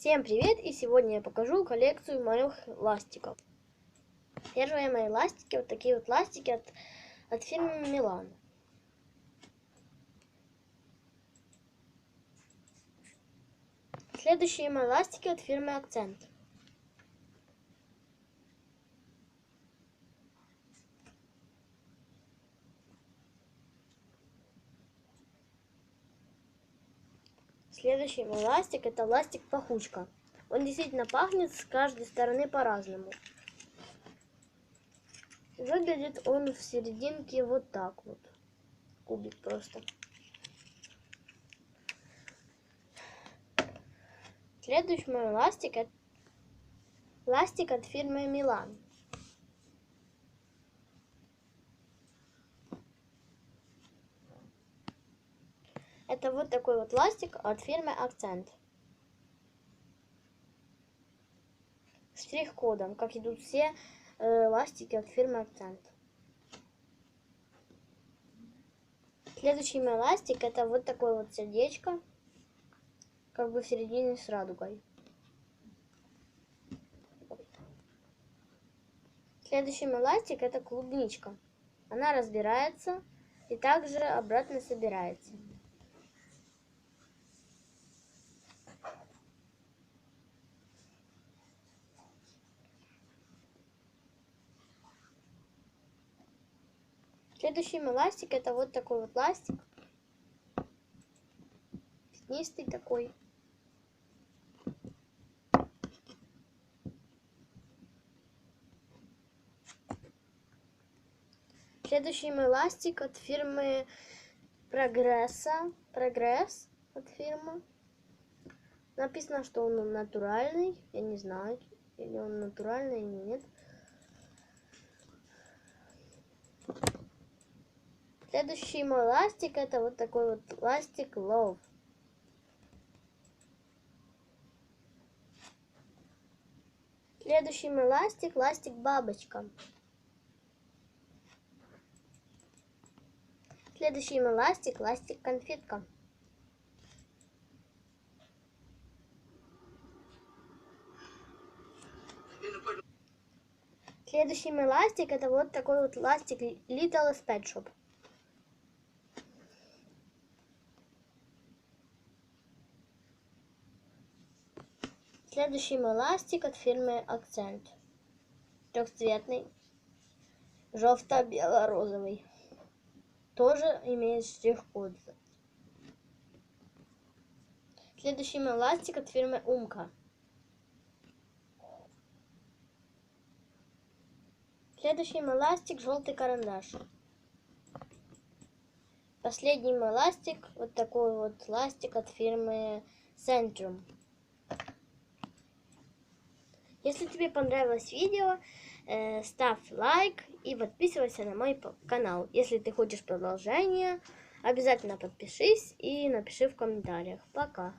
Всем привет! И сегодня я покажу коллекцию моих ластиков. Первые мои ластики, вот такие вот ластики от, от фирмы Милан. Следующие мои ластики от фирмы Акцент. Следующий мой ластик это ластик пахучка. Он действительно пахнет с каждой стороны по-разному. Выглядит он в серединке вот так вот. Кубик просто. Следующий мой ластик ластик от фирмы Милан. Это вот такой вот ластик от фирмы Акцент. Штрих-кодом, как идут все э, ластики от фирмы Акцент. Следующий мой ластик это вот такое вот сердечко, как бы в середине с радугой. Следующий мой ластик это клубничка. Она разбирается и также обратно собирается. Следующий мой ластик это вот такой вот ластик. Пятнистый такой. Следующий мой ластик от фирмы Прогресса. Прогресс от фирмы. Написано, что он натуральный. Я не знаю, или он натуральный или нет. Следующий мой ластик это вот такой вот ластик Love. Следующий мой ластик, ластик бабочка. Следующий мой ластик, ластик конфетка. Следующий мой ластик это вот такой вот ластик Little Pet Shop. Следующий мой ластик от фирмы Акцент. Трехцветный. Желто-бело-розовый. Тоже имеет штрих-код. Следующий мой ластик от фирмы Умка. Следующий мой ластик желтый карандаш. Последний мой ластик, вот такой вот ластик от фирмы Centrum. Если тебе понравилось видео, э, ставь лайк и подписывайся на мой канал. Если ты хочешь продолжение, обязательно подпишись и напиши в комментариях. Пока!